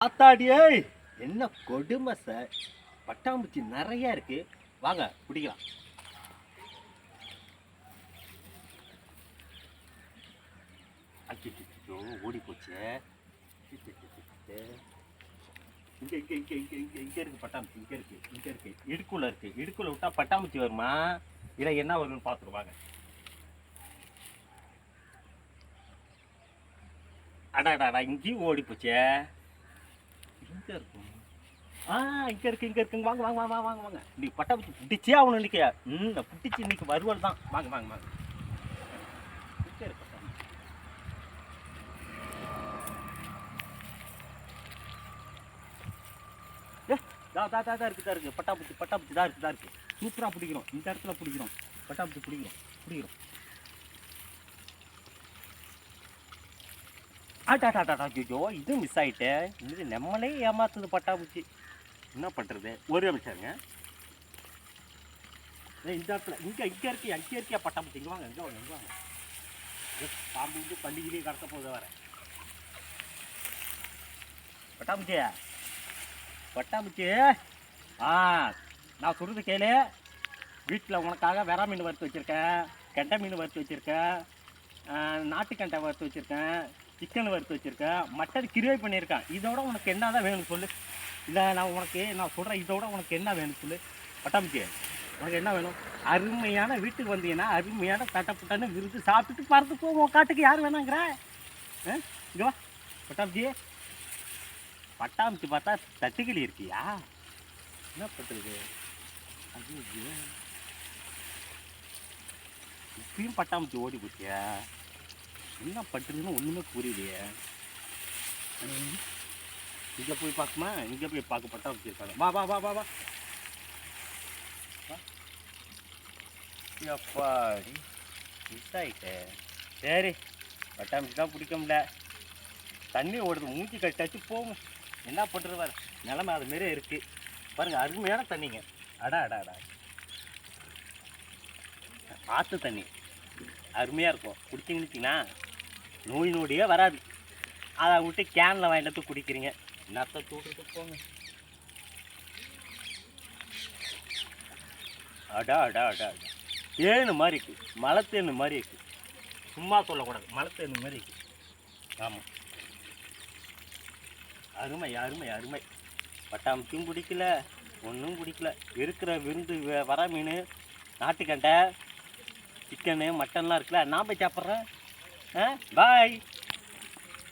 ஆத்தாடியே. என்ன கொடுமை சார்? பட்டாம்பூச்சி நிறைய இருக்கு. வாங்க பிடிக்கலாம் அச்சோ ஓடி போச்சு இங்கே இங்கே இங்கே இங்கே இங்கே இங்கே இருக்கு பட்டாம்பூச்சி இங்கே இருக்கு இங்கே இருக்கு. இடுக்குள்ள இருக்கு. இடுக்குள்ள விட்டா பட்டாம்பூச்சி வருமா? இல்ல என்ன வரும்னு பார்த்துருவாங்க அடாடாடா இங்கேயும் ஓடி போச்சே எங்க இருக்கும். ஆ இங்க இருக்கு இங்க இருக்குங்க வாங்க வாங்க வாங்க வாங்க வாங்க. நீ பட்டாம்பூச்சி பிடிச்சே அவனு இன்னைக்கு ம் இந்த பிடிச்சி இன்னைக்கு வருவல் தான். வாங்க வாங்க வாங்க. இங்க இருக்கு தா தா தா இருக்கு தா இருக்கு. பட்டாம்பூச்சி தான் இருக்கு தான் இருக்கு. சூப்பராக பிடிக்கிறோம். இந்த இடத்துல பிடிக்கிறோம். பட்டாம்பூச்சி பிடிக்கிறோம். பிடிக்கிறோம். ஆட்டாட்டாட்டா ஐயோ இது மிஸ் ஆகிட்டே இது நம்மளே ஏமாத்துது பட்டாபூச்சி என்ன பண்ணுறது ஒரு நிமிஷம்ங்க இந்த இடத்துல இங்கே இங்கே இருக்கியா இங்கே இருக்கியா பட்டாபூச்சி இங்கே வாங்க இங்கே வாங்க இங்கே வாங்க. பாம்பு வந்து பள்ளியிலேயே கடத்த போகுது வர பட்டாம்பூச்சி? பட்டாம்பூச்சி? ஆ நான் சொல்கிறது கேளு. வீட்டில் உனக்காக வெறா மீன் வறுத்து வச்சுருக்கேன் கெண்டை மீன் வறுத்து வச்சுருக்கேன் நாட்டுக்கெண்டை வறுத்து வச்சுருக்கேன் சிக்கன் வறுத்து வச்சுருக்கேன். மட்டன் கிரேவி பண்ணியிருக்கேன். இதோட உனக்கு என்ன தான் வேணும் சொல்லு. இல்லை நான் உனக்கு நான் சொல்கிறேன் இதோட உனக்கு என்ன வேணும் சொல்லு. பட்டாம்பூச்சி உனக்கு என்ன வேணும்? அருமையான வீட்டுக்கு வந்தீங்கன்னா அருமையான தட்டப்புட்டான்னு விருந்து சாப்பிட்டுட்டு பறந்து போவோம். காட்டுக்கு யார் வேணாங்கிற? ஆ? இங்கே வா. பட்டாமிச்சி பட்டாமிச்சி பார்த்தா தட்டுக்கிளி இருக்கியா? என்ன பண்ணுறது அது இப்பயும் பட்டாமிச்சி ஓடி போச்சியா? என்ன பண்ணுறதுன்னு ஒன்றுமே புரியலையே. இங்கே போய் பார்க்குமா இங்கே போய் பார்க்க பட்டாம்பூச்சி இருக்காங்க. வா வா வா வா வா. எப்பாடி மிஸ் ஆயிட்டே. சரி பட்டாம்பூச்சி தான் பிடிக்க முடியல. தண்ணி ஓடுது மூச்சு கட்டாச்சு போகும் என்ன பண்ணுறது நிலமை அது மாரியே இருக்குது பாருங்க அருமையான தண்ணிங்க. அடா அடா அடா. ஆற்று தண்ணி. அருமையாக இருக்கும். குடிச்சிங்கன்னு நோய் நொடியே வராது. அதை விட்டு கேனில் வாங்கிட்டு வந்து குடிக்கிறீங்க. நத்த தூக்கிட்டு போங்க. அடா அடா அடா அடா. தேனு மாதிரி இருக்கு. மலை தேனு மாதிரி இருக்கு. சும்மா சொல்லக்கூடாது. மலை தேனு மாதிரி இருக்கு. ஆமாம் அருமை அருமை அருமை. பட்டாமத்தையும் பிடிக்கல ஒன்றும் பிடிக்கல இருக்கிற விருந்து வ- வர மீன் நாட்டுக்கண்டை சிக்கனு மட்டன்லாம் இருக்குல்ல நான் போய் சாப்பிட்றேன். ஆ பாய்